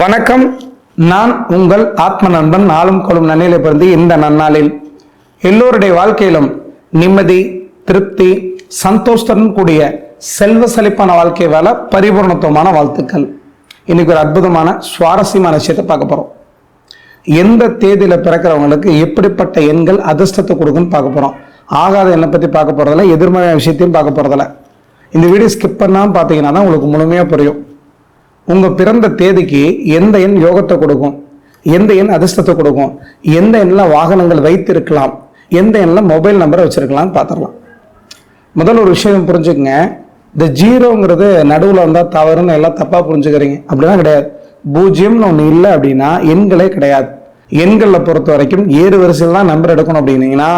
வணக்கம். நான் உங்கள் ஆத்ம நண்பன் நாளும் கொள்ளும் நன்னிலை பிறந்து இந்த நன்னாளில். எல்லோருடைய வாழ்க்கையிலும் நிம்மதி திருப்தி சந்தோஷத்துடன் கூடிய செல்வ செழிப்பான வாழ்க்கை வாழ பரிபூர்ணத்துவமான வாழ்த்துக்கள். இன்னைக்கு ஒரு அற்புதமான சுவாரஸ்யமான விஷயத்தை பார்க்க போறோம். எந்த தேதியில பிறக்கிறவங்களுக்கு எப்படிப்பட்ட எண்கள் அதிர்ஷ்டத்தை கொடுக்குன்னு பார்க்க போறோம். ஆகாத எண்ணை பத்தி பார்க்க போறதில்ல எதிர்மறையான விஷயத்தையும் பார்க்க போறதில்ல. இந்த வீடியோ ஸ்கிப் பண்ணாமல் பார்த்தீங்கன்னா தான் உங்களுக்கு முழுமையாக புரியும். உங்கள் பிறந்த தேதிக்கு எந்த எண் யோகத்தை கொடுக்கும்? எந்த எண் அதிர்ஷ்டத்தை கொடுக்கும்? எந்த எண்ணில் வாகனங்கள் வைத்திருக்கலாம்? எந்த எண்ணில் மொபைல் நம்பரை வச்சுருக்கலாம்னு பார்த்துடலாம் முதல்ல ஒரு விஷயம் புரிஞ்சுக்கங்க. இந்த ஜீரோங்கிறது நடுவில் வந்தால் தவறுன்னு எல்லாம் தப்பாக புரிஞ்சுக்கிறீங்க. அப்படிலாம் கிடையாது. பூஜ்ஜியம்னு ஒன்று இல்லை அப்படின்னா எண்களே கிடையாது. எண்களில் பொறுத்த வரைக்கும் ஏறு வரிசையில் தான் நம்பர் எடுக்கணும் அப்படின்னீங்கன்னா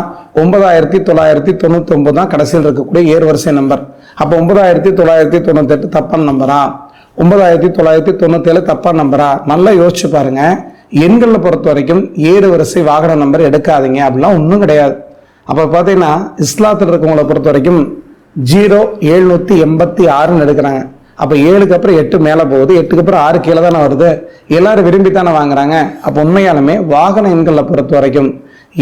ஒன்பதாயிரத்தி தொள்ளாயிரத்தி தொண்ணூத்தி ஒன்பது தான் கடைசியில் இருக்கக்கூடிய ஏறு வரிசை நம்பர் அப்போ ஒன்பதாயிரத்தி தொள்ளாயிரத்தி தொண்ணூத்தெட்டு தப்பான நம்பரா ஒன்பதாயிரத்தி தொள்ளாயிரத்தி தொண்ணூத்தேழு தப்பாக நம்பரா நல்லா யோசிச்சு பாருங்க. எண்களை பொறுத்த வரைக்கும் ஏறு வரிசை வாகன நம்பர் எடுக்காதீங்க அப்படிலாம் ஒன்றும் கிடையாது. அப்போ பார்த்தீங்கன்னா இஸ்லாத்தில் இருக்கவங்களை பொறுத்த வரைக்கும் ஜீரோ எழுநூற்றி எண்பத்தி ஆறுன்னு எடுக்கிறாங்க. அப்போ ஏழுக்கு அப்புறம் எட்டு மேலே போகுது. எட்டுக்கு அப்புறம் ஆறு கீழே தானே வருது. எல்லாரும் விரும்பி தானே வாங்குறாங்க. அப்போ உண்மையாலுமே வாகன எண்களை பொறுத்த வரைக்கும்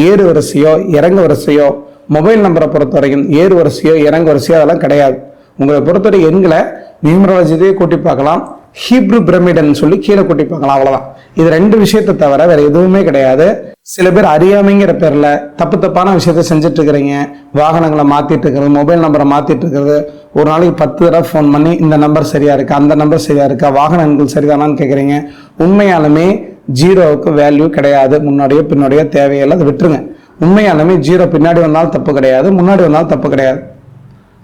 ஏறு வரிசையோ இறங்கு வரிசையோ மொபைல் நம்பரை பொறுத்த வரைக்கும் ஏறு வரிசையோ இறங்கு வரிசையோ அதெல்லாம் கிடையாது. உங்களை பொறுத்தவரை எண்களை நியூமராலஜியே கூட்டி பார்க்கலாம். ஹீப்ரு பிரமிடன் சொல்லி கீழே கூட்டி பார்க்கலாம் அவ்வளவுதான். இது ரெண்டு விஷயத்தை தவிர வேற எதுவுமே கிடையாது. சில பேர் அறியாமைங்கிற பேர்ல தப்பு தப்பான விஷயத்த செஞ்சுட்டு இருக்கிறீங்க வாகனங்களை மாத்திட்டு இருக்கிறது மொபைல் நம்பரை மாத்திட்டு இருக்கிறது ஒரு நாளைக்கு பத்து தடவை ஃபோன் பண்ணி இந்த நம்பர் சரியா இருக்கா அந்த நம்பர் சரியா இருக்கா வாகனங்கள் சரிதானான்னு கேட்குறீங்க உண்மையாலுமே ஜீரோவுக்கு வேல்யூ கிடையாது. முன்னாடியோ பின்னாடியோ தேவையில்லை அதை விட்டுருங்க. உண்மையாலுமே ஜீரோ பின்னாடி வந்தாலும் தப்பு கிடையாது முன்னாடி வந்தாலும் தப்பு கிடையாது.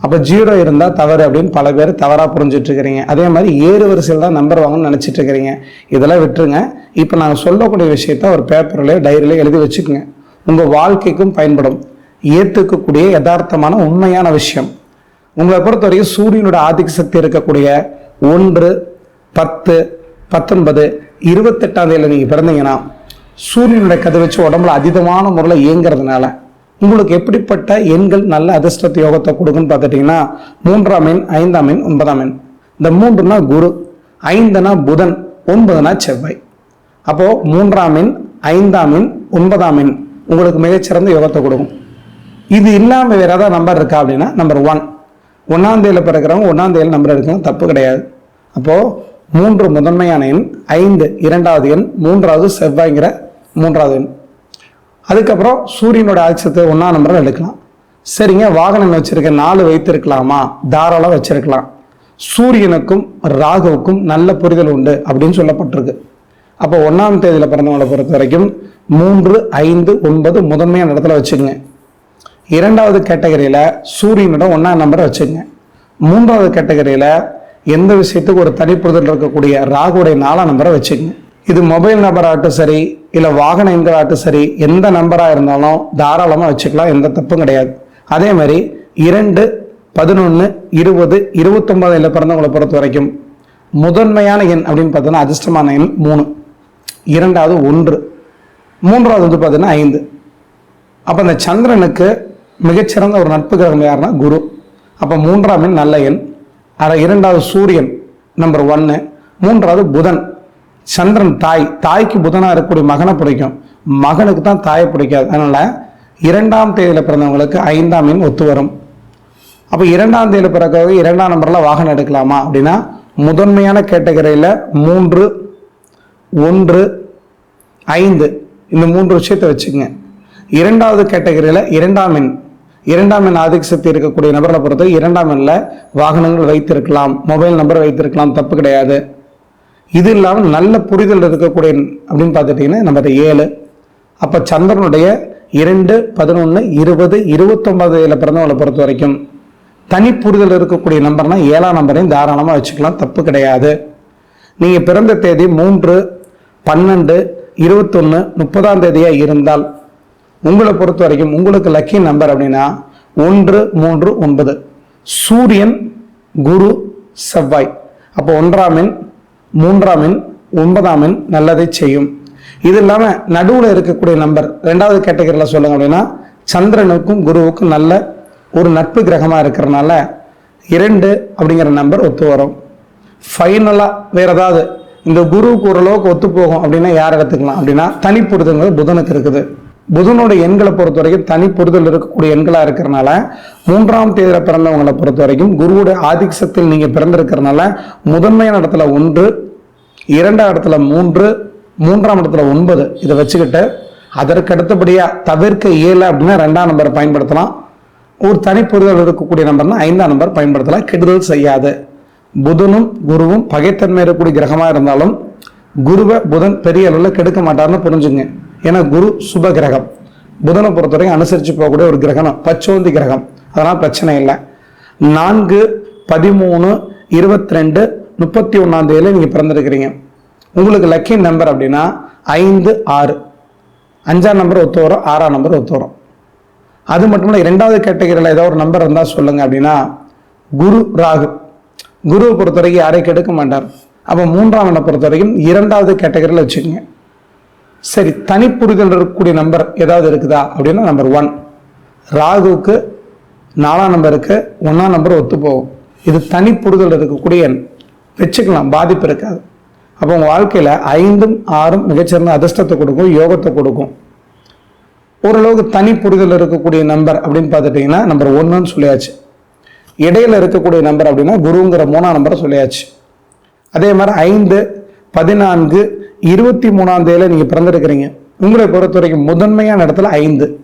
அப்போ ஜீரோ இருந்தால் தவறு அப்படின்னு பல பேர் தவறாக புரிஞ்சிட்டு இருக்கிறீங்க அதே மாதிரி ஏறு வரிசையில் தான் நம்பர் வாங்கணும்னு நினச்சிட்டு இருக்கிறீங்க இதெல்லாம் விட்டுருங்க. இப்போ நாங்கள் சொல்லக்கூடிய விஷயத்த ஒரு பேப்பர்லேயோ டைரியில் எழுதி வச்சுக்கோங்க. உங்கள் வாழ்க்கைக்கும் பயன்படும். ஏற்றுக்கக்கூடிய யதார்த்தமான உண்மையான விஷயம். உங்களை பொறுத்த வரைக்கும் சூரியனோட ஆதிக்க சக்தி இருக்கக்கூடிய ஒன்று பத்து பத்தொன்பது இருபத்தெட்டாம் தேதியில் நீங்கள் பிறந்தீங்கன்னா சூரியனுடைய கதை வச்சு உடம்புல அதீதமான முறையில் இயங்குறதுனால உங்களுக்கு எப்படிப்பட்ட எண்கள் நல்ல அதிர்ஷ்டத்தை யோகத்தை கொடுக்குன்னு பார்த்துட்டிங்கன்னா மூன்றாம் எண் ஐந்தாம் எண் ஒன்பதாம் எண். இந்த மூன்றுனா குரு ஐந்துனா புதன் ஒன்பதுனா செவ்வாய். அப்போது மூன்றாம் எண் ஐந்தாம் எண் ஒன்பதாம் எண் உங்களுக்கு மிகச்சிறந்த யோகத்தை கொடுக்கும். இது இல்லாமல் வேற ஏதாவது நம்பர் இருக்கா அப்படின்னா நம்பர் ஒன் ஒன்றாம் தேதியில் பிறக்கிறவங்க ஒன்றாம் தேதியில் நம்பர் இருக்கும் தப்பு கிடையாது. அப்போது மூன்று முதன்மையான எண் ஐந்து இரண்டாவது எண் மூன்றாவது செவ்வாய்ங்கிற மூன்றாவது எண். அதுக்கப்புறம் சூரியனோட ஆட்சத்தை ஒன்றா நம்பரில் எடுக்கலாம். சரிங்க வாகனம் வச்சுருக்க நாலு வைத்திருக்கலாமா? தாராளம் வச்சுருக்கலாம். சூரியனுக்கும் ராகுவுக்கும் நல்ல புரிதல் உண்டு அப்படின்னு சொல்லப்பட்டிருக்கு. அப்போ ஒன்றாம் தேதியில் பிறந்தவங்களை பொறுத்த வரைக்கும் மூன்று ஐந்து ஒன்பது முதன்மையான இடத்துல வச்சுக்கோங்க. இரண்டாவது கேட்டகரியில் சூரியனோட ஒன்றாம் நம்பரை வச்சுக்கோங்க. மூன்றாவது கேட்டகரியில் எந்த விஷயத்துக்கு ஒரு தனிப்புறுதல் இருக்கக்கூடிய ராகுடைய நாலாம் நம்பரை வச்சுக்கோங்க. இது மொபைல் நம்பர் ஆகட்டும் சரி இல்லை வாகன எண்கள் சரி எந்த நம்பராக இருந்தாலும் தாராளமாக வச்சுக்கலாம் எந்த தப்பும் கிடையாது. அதே மாதிரி இரண்டு பதினொன்று இருபது இருபத்தொன்பதில் பிறந்தவங்களை பொறுத்த வரைக்கும் முதன்மையான எண் அப்படின்னு பார்த்தோன்னா அதிர்ஷ்டமான எண் மூணு. இரண்டாவது ஒன்று. மூன்றாவது வந்து பார்த்தீங்கன்னா ஐந்து. அப்போ இந்த சந்திரனுக்கு மிகச்சிறந்த ஒரு நட்பு கிரகம் யாருன்னா குரு. அப்போ மூன்றாம் எண் நல்ல எண். அரை இரண்டாவது சூரியன் நம்பர் ஒன்று மூன்றாவது புதன். சந்திரன் தாய் தாய்க்கு புதனாக இருக்கக்கூடிய மகனை பிடிக்கும். மகனுக்கு தான் தாயை பிடிக்காது. அதனால இரண்டாம் தேதியில் பிறந்தவங்களுக்கு ஐந்தாம் எண் ஒத்து வரும். அப்போ இரண்டாம் தேதியில் பிறக்கிறது இரண்டாம் நம்பரில் வாகனம் எடுக்கலாமா அப்படின்னா முதன்மையான கேட்டகரியில் மூன்று ஒன்று ஐந்து. இந்த மூன்று விஷயத்தை வச்சுக்கங்க இரண்டாவது கேட்டகரியில் இரண்டாம் எண். இரண்டாம் எண் ஆதிக்க சக்தி இருக்கக்கூடிய நபரை பொறுத்து இரண்டாம் எண்ணில் வாகனங்கள் வைத்திருக்கலாம். மொபைல் நம்பர் வைத்திருக்கலாம். தப்பு கிடையாது. இது இல்லாமல் நல்ல புரிதல் இருக்கக்கூடிய அப்படின்னு பார்த்துட்டிங்கன்னா நம்ம ஏழு அப்போ சந்திரனுடைய இரண்டு பதினொன்று இருபது இருபத்தொம்பதுல பிறந்தவங்களை பொறுத்த வரைக்கும் தனி புரிதல் இருக்கக்கூடிய நம்பர்னா ஏழாம் நம்பரையும் தாராளமாக வச்சுக்கலாம் தப்பு கிடையாது. நீங்கள் பிறந்த தேதி மூன்று பன்னெண்டு இருபத்தொன்று முப்பதாம் தேதியாக இருந்தால் உங்களை பொறுத்த வரைக்கும் உங்களுக்கு லக்கி நம்பர் அப்படின்னா ஒன்று மூன்று ஒன்பது. சூரியன் குரு செவ்வாய். அப்போ ஒன்றாம் எண் மூன்றாம் எண் ஒன்பதாம் எண் நல்லதை செய்யும். இது இல்லாமல் நடுவில் இருக்கக்கூடிய நம்பர் ரெண்டாவது கேட்டகரியில் சொல்லுங்க அப்படின்னா சந்திரனுக்கும் குருவுக்கும் நல்ல ஒரு நட்பு கிரகமாக இருக்கிறனால இரண்டு அப்படிங்கிற நம்பர் ஒத்து வரும். ஃபைனலாக வேற ஏதாவது இந்த குருவுக்கு ஓரளவுக்கு ஒத்து போகும் அப்படின்னா யார் எடுத்துக்கலாம் அப்படின்னா தனிப்புறுதல்கள் புதனுக்கு இருக்குது. புதனோட எண்களை பொறுத்த வரைக்கும் தனி புரிதல் இருக்கக்கூடிய எண்களா இருக்கிறனால மூன்றாம் தேதியில பிறந்தவங்களை பொறுத்த வரைக்கும் குருவுடைய ஆதிக்கத்தில் நீங்க பிறந்திருக்கிறனால முதன்மையான இடத்துல ஒன்று இரண்டாம் இடத்துல மூன்று மூன்றாம் இடத்துல ஒன்பது இதை வச்சுக்கிட்டு அதற்கு அடுத்தபடியா தவிர்க்க இயல அப்படின்னா ரெண்டாம் நம்பரை பயன்படுத்தலாம். ஒரு தனி புரிதல் இருக்கக்கூடிய நம்பர்னா ஐந்தாம் நம்பர் பயன்படுத்தலாம். கெடுதல் செய்யாது. புதனும் குருவும் பகைத்தன்மை இருக்கக்கூடிய கிரகமா இருந்தாலும் குருவை புதன் பெரிய அளவில் கெடுக்க மாட்டார்னு புரிஞ்சுங்க. ஏன்னா குரு சுப கிரகம். புதனை பொறுத்தவரைக்கும் அனுசரித்து போகக்கூடிய ஒரு கிரகம் பச்சோந்தி கிரகம். அதெல்லாம் பிரச்சனை இல்லை. நான்கு பதிமூணு இருபத்தி ரெண்டு முப்பத்தி ஒன்றாம் தேதியில் நீங்கள் பிறந்திருக்கிறீங்க. உங்களுக்கு லக்கி நம்பர் அப்படின்னா ஐந்து ஆறு. அஞ்சாம் நம்பர் ஒத்து வரும் ஆறாம் நம்பர் ஒத்து வரும். அது மட்டும் இல்லை இரண்டாவது கேட்டகரியில் ஏதோ ஒரு நம்பர் இருந்தால் சொல்லுங்கள் அப்படின்னா குரு ராகு. குருவை பொறுத்த வரைக்கும் யாரையும் கெடுக்க மாட்டார். அப்போ மூன்றாம் எண்ணை பொறுத்த வரைக்கும் இரண்டாவது கேட்டகரியில் வச்சுக்கோங்க. சரி தனிப்புரிதல் இருக்கக்கூடிய நம்பர் ஏதாவது இருக்குதா? அப்படின்னா நம்பர் ஒன் ராகுவுக்கு நாலாம் நம்பருக்கு ஒன்றாம் நம்பர் ஒத்து போகும் இது தனிப்புரிதல் இருக்கக்கூடிய எண். வச்சுக்கலாம் பாதிப்பு இருக்காது. அப்போ உங்கள் வாழ்க்கையில் ஐந்தும் ஆறும் மிகச்சிறந்த அதிர்ஷ்டத்தை கொடுக்கும் யோகத்தை கொடுக்கும். ஓரளவுக்கு தனி புரிதல் இருக்கக்கூடிய நம்பர் அப்படின்னு பார்த்துட்டிங்கன்னா நம்பர் ஒன்றுன்னு சொல்லியாச்சு. இடையில இருக்கக்கூடிய நம்பர் அப்படின்னா குருங்கிற மூணாம் நம்பரை சொல்லியாச்சு. அதே மாதிரி ஐந்து பதினான்கு இருபத்தி மூணாம் தேதியில் நீங்கள் பிறந்திருக்கிறீங்க. உங்களை பொறுத்த வரைக்கும் முதன்மையான இடத்துல ஐந்து.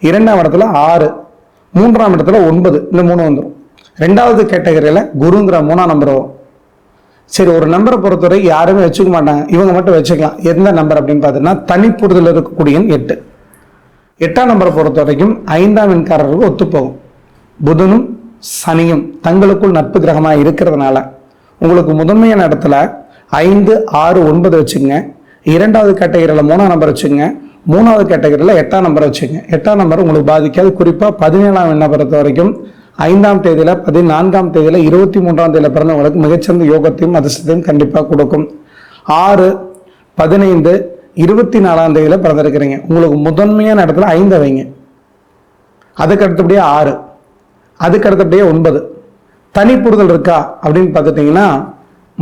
இரண்டாம் இடத்துல ஆறு. மூன்றாம் இடத்துல ஒன்பது. இந்த மூணு வந்துடும் ரெண்டாவது கேட்டகரியில் குருங்கிற மூணாம் நம்பர் வரும். சரி ஒரு நம்பரை பொறுத்தவரை யாருமே வச்சுக்க மாட்டாங்க. இவங்க மட்டும் வச்சுக்கலாம். எந்த நம்பர் அப்படின்னு பார்த்தீங்கன்னா தனிப்புறுதல் இருக்கக்கூடிய எட்டு. எட்டாம் நம்பரை பொறுத்த வரைக்கும் ஐந்தாம் எண்காரருக்கு ஒத்துப்போகும். புதனும் சனியும் தங்களுக்குள் நட்பு கிரகமாக இருக்கிறதுனால உங்களுக்கு முதன்மையான இடத்துல ஐந்து ஆறு ஒன்பது வச்சுங்க. இரண்டாவது கேட்டகரியில் மூணாம் நம்பர் வச்சுங்க. மூணாவது கேட்டகரியில் எட்டாம் நம்பர் வச்சுங்க. எட்டாம் நம்பர் உங்களுக்கு பாதிக்காது. குறிப்பாக பதினேழாம் எண்ணை பொறுத்த வரைக்கும் ஐந்தாம் தேதியில் பதினான்காம் தேதியில் இருபத்தி மூன்றாம் தேதியில பிறந்தவங்களுக்கு மிகச்சிறந்த யோகத்தையும் அதிர்ஷ்டத்தையும் கண்டிப்பாக கொடுக்கும். ஆறு பதினைந்து இருபத்தி நாலாம் தேதியில் பிறந்திருக்கிறீங்க. உங்களுக்கு முதன்மையான இடத்துல ஐந்து வைங்க. அதுக்கு அடுத்தபடியே ஆறு. அதுக்கு அடுத்தபடியே ஒன்பது. தனிப்புறுதல் இருக்கா அப்படின்னு பார்த்துட்டிங்கன்னா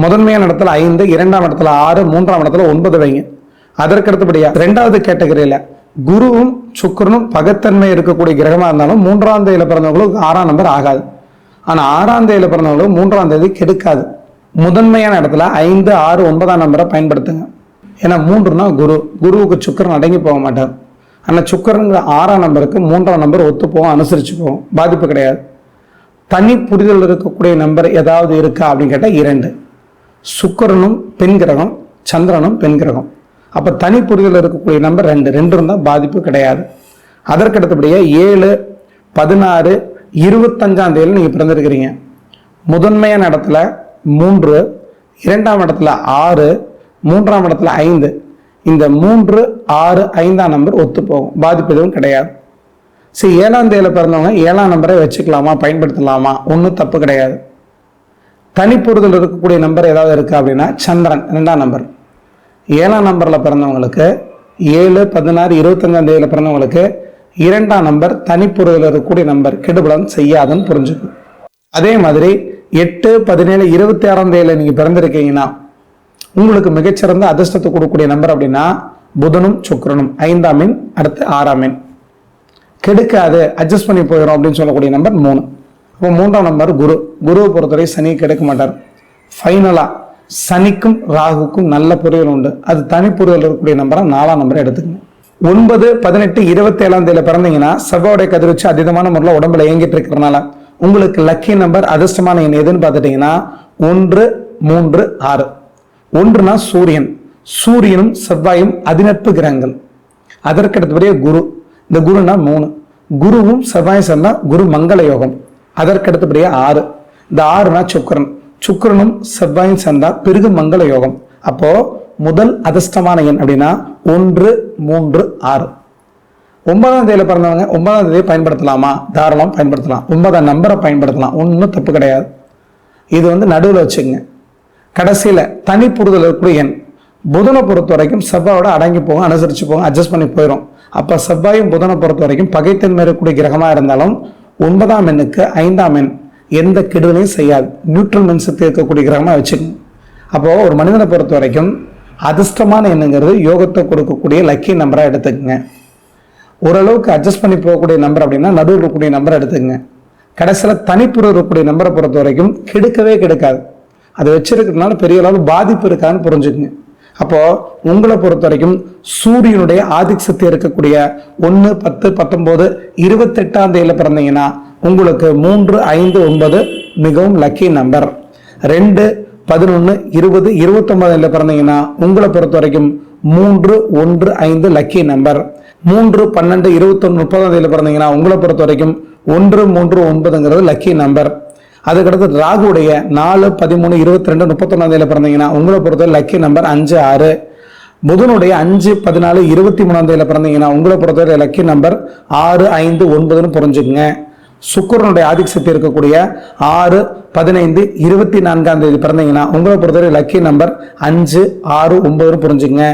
முதன்மையான இடத்துல ஐந்து இரண்டாம் இடத்துல ஆறு மூன்றாம் இடத்துல ஒன்பது வைங்க. அதற்கு அடுத்தபடியா ரெண்டாவது கேட்டகரியில் குருவும் சுக்கரனும் பகத்தன்மை இருக்கக்கூடிய கிரகமாக இருந்தாலும் மூன்றாம் தேதியில் பிறந்தவங்களுக்கு ஆறாம் நம்பர் ஆகாது. ஆனால் ஆறாம் தேதியில் பிறந்தவங்களுக்கு மூன்றாம் தேதி கெடுக்காது. முதன்மையான இடத்துல ஐந்து ஆறு ஒன்பதாம் நம்பரை பயன்படுத்துங்க. ஏன்னா மூன்றுனா குரு. குருவுக்கு சுக்கரன் அடங்கி போக மாட்டார். ஆனால் சுக்கரங்கிற ஆறாம் நம்பருக்கு மூன்றாம் நம்பர் ஒத்து போகும் அனுசரிச்சு போவோம் பாதிப்பு கிடையாது. தனி புரிதல் இருக்கக்கூடிய நம்பர் ஏதாவது இருக்கா அப்படின்னு கேட்டால் இரண்டு. சுக்கரனும் பெண் கிரகம் சந்திரனும் பெண் கிரகம். அப்போ தனி புரிதல் இருக்கக்கூடிய நம்பர் ரெண்டு. ரெண்டு இருந்தால் பாதிப்பு கிடையாது. அதற்கு அடுத்தபடியாக ஏழு பதினாறு இருபத்தஞ்சாம் தேதியில் நீங்கள் பிறந்திருக்கிறீங்க. முதன்மையான இடத்துல மூன்று இரண்டாம் இடத்துல ஆறு மூன்றாம் இடத்துல ஐந்து. இந்த மூன்று ஆறு ஐந்தாம் நம்பர் ஒத்து போகும். பாதிப்பு எதுவும் கிடையாது. சரி ஏழாம் தேதியில் பிறந்தவங்க ஏழாம் நம்பரை வச்சுக்கலாமா? பயன்படுத்தலாமா? ஒன்றும் தப்பு கிடையாது. தனிப்பொருதல் இருக்கக்கூடிய நம்பர் ஏதாவது இருக்கா அப்படின்னா சந்திரன் ரெண்டாம் நம்பர் ஏழாம் நம்பரில் பிறந்தவங்களுக்கு ஏழு பதினாறு இருபத்தஞ்சாம் தேதியில் பிறந்தவங்களுக்கு இரண்டாம் நம்பர் தனிப்பொருதில் இருக்கக்கூடிய நம்பர் கெடுபடம் செய்யாதுன்னு புரிஞ்சுக்கும் அதே மாதிரி எட்டு பதினேழு இருபத்தி ஆறாம் தேதியில் நீங்கள் பிறந்திருக்கீங்கன்னா உங்களுக்கு மிகச்சிறந்த அதிர்ஷ்டத்தை கொடுக்கக்கூடிய நம்பர் அப்படின்னா புதனும் சுக்கிரனும். ஐந்தாம் எண் அடுத்து ஆறாம் எண் கெடுக்காது அட்ஜஸ்ட் பண்ணி போயிடும் அப்படின்னு சொல்லக்கூடிய நம்பர் மூணு. அப்போ மூன்றாம் நம்பர் குரு. குருவை பொறுத்தவரை சனி கிடைக்க மாட்டார். ஃபைனலாக சனிக்கும் ராகுக்கும் நல்ல புரிதல் உண்டு. அது தனி புரிதல் இருக்கக்கூடிய நம்பரை நாலாம் நம்பரை எடுத்துக்கணும். ஒன்பது பதினெட்டு இருபத்தி ஏழாம் தேதியில பிறந்தீங்கன்னா செவ்வாயுடைய கதிர்வச்சு அதீதமான முறையில் உடம்புல இயங்கிட்டு இருக்கிறனால உங்களுக்கு லக்கி நம்பர் அதிர்ஷ்டமான எண் எதுன்னு பார்த்துட்டீங்கன்னா ஒன்று மூன்று ஆறு. ஒன்றுனா சூரியன். சூரியனும் செவ்வாயும் அதிநட்பு கிரகங்கள். அதற்கு அடுத்தபடியே குரு. இந்த குருனா மூணு. குருவும் செவ்வாயும் சேர்ந்தா குரு மங்கள யோகம். அதற்கு ஆறு. இந்த ஆறுனா சுக்கரன். சுக்கரனும் செவ்வாயும் சேர்ந்தா பெருகு மங்கள யோகம். அப்போ முதல் அதிர்ஷ்டமான எண் அப்படின்னா ஒன்று மூன்று ஆறு. ஒன்பதாம் தேதியில் பிறந்தவங்க ஒன்பதாம் தேதியை பயன்படுத்தலாமா? தாராளம் பயன்படுத்தலாம். ஒன்பதாம் நம்பரை பயன்படுத்தலாம். ஒன்றும் தப்பு கிடையாது. இது வந்து நடுவில் வச்சுங்க கடைசியில் தனி புரிதல் இருக்கக்கூடிய எண். புதனை பொறுத்த வரைக்கும் செவ்வாயோட அடங்கி போகும் அனுசரித்து போகும் அட்ஜஸ்ட் பண்ணி போயிடும் அப்போ செவ்வாயும் புதனை பொறுத்த வரைக்கும் பகைத்தன்மை இருக்கக்கூடிய கிரகமாக இருந்தாலும் ஒன்பதாம் எண்ணுக்கு ஐந்தாம் எண் எந்த கெடுதலையும் செய்யாது. நியூட்ரல் மென்சத்தை இருக்கக்கூடிய கிரகமாக வச்சுக்கணும். அப்போது ஒரு மனிதனை பொறுத்த வரைக்கும் அதிர்ஷ்டமான எண்ணுங்கிறது யோகத்தை கொடுக்கக்கூடிய லக்கி நம்பராக எடுத்துக்கங்க. ஓரளவுக்கு அட்ஜஸ்ட் பண்ணி போகக்கூடிய நம்பர் அப்படின்னா நடுவில் இருக்கக்கூடிய நம்பரை எடுத்துக்கங்க. கடைசியில் தனிப்புற இருக்கக்கூடிய நம்பரை பொறுத்த வரைக்கும் கெடுக்கவே கெடுக்காது. அது வச்சிருக்கிறதுனால பெரிய அளவு பாதிப்பு இருக்கான்னு புரிஞ்சுக்குங்க. அப்போது உங்களை பொறுத்த வரைக்கும் சூரியனுடைய ஆதிக்கத்தை இருக்கக்கூடிய ஒன்று பத்து பத்தொம்போது இருபத்தெட்டாம் தேதியில் பிறந்தீங்கன்னா உங்களுக்கு மூன்று ஐந்து ஒன்பது மிகவும் லக்கி நம்பர் ரெண்டு பதினொன்று இருபது இருபத்தொன்பதுல பிறந்தீங்கன்னா உங்களை பொறுத்த வரைக்கும் மூன்று ஒன்று ஐந்து லக்கி நம்பர் மூன்று பன்னெண்டு இருபத்தொன்று முப்பதாம் தேதியில் பிறந்தீங்கன்னா உங்களை பொறுத்த வரைக்கும் ஒன்று மூன்று ஒன்பதுங்கிறது லக்கி நம்பர் அதுக்கடுத்து ராகுடைய நாலு பதிமூணு இருபத்தி ரெண்டு முப்பத்தொன்னாம் தேதியில் பிறந்தீங்கன்னா உங்களை பொறுத்தவரை லக்கி நம்பர் அஞ்சு ஆறு. புதனுடைய அஞ்சு பதினாலு இருபத்தி மூணாம் தேதியில் பிறந்தீங்கன்னா உங்களை பொறுத்தவரை லக்கி நம்பர் ஆறு ஐந்து ஒன்பதுன்னு புரிஞ்சுக்குங்க. சுக்கரனுடைய ஆதிக்கசக்தி இருக்கக்கூடிய ஆறு பதினைந்து இருபத்தி நான்காம் தேதி பிறந்தீங்கன்னா உங்களை பொறுத்தவரை லக்கி நம்பர் அஞ்சு ஆறு ஒன்பதுன்னு புரிஞ்சுக்குங்க.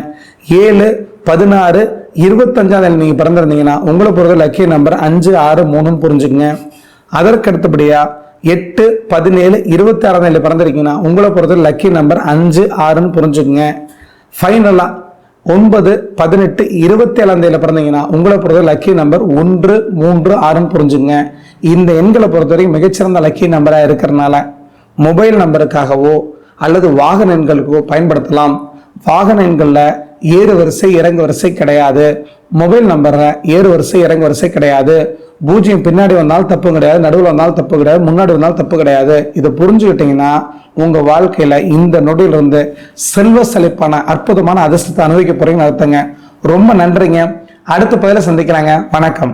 ஏழு பதினாறு இருபத்தஞ்சாம் தேதி நீங்கள் பிறந்திருந்தீங்கன்னா உங்களை பொறுத்தவரை லக்கி நம்பர் அஞ்சு ஆறு மூணுன்னு புரிஞ்சுக்குங்க. அதற்கு அடுத்தபடியாக எட்டு பதினேழு இருபத்தி ஆறாம் தேதியில் பிறந்திருக்கீங்கன்னா உங்களை பொறுத்தவரை லக்கி நம்பர் அஞ்சு ஆறுன்னு புரிஞ்சுக்குங்க. ஃபைனலாக ஒன்பது பதினெட்டு இருபத்தி ஏழாம் தேதியில் பிறந்தீங்கன்னா உங்களை பொறுத்தவரை லக்கி நம்பர் ஒன்று மூன்று ஆறுன்னு புரிஞ்சுங்க இந்த எண்களை பொறுத்தவரைக்கும் மிகச்சிறந்த லக்கி நம்பராக இருக்கிறனால மொபைல் நம்பருக்காகவோ அல்லது வாகன எண்களுக்கோ பயன்படுத்தலாம். வாகன எண்களில் ஏறு வரிசை இறங்கு வரிசை கிடையாது. மொபைல் நம்பரில் ஏறு வரிசை இறங்கு வரிசை கிடையாது. பூஜ்ஜியம் பின்னாடி வந்தாலும் தப்பு கிடையாது நடுவில் வந்தாலும் தப்பு கிடையாது முன்னாடி வந்தாலும் தப்பு கிடையாது. இதை புரிஞ்சுக்கிட்டீங்கன்னா உங்கள் வாழ்க்கையில் இந்த நொடியிலிருந்து செல்வ செழிப்பான அற்புதமான அதிர்ஷ்டத்தை அனுபவிக்க போகிறீங்கன்னு அர்த்தங்க. ரொம்ப நன்றிங்க. அடுத்த பதில சந்திக்கிறாங்க வணக்கம்.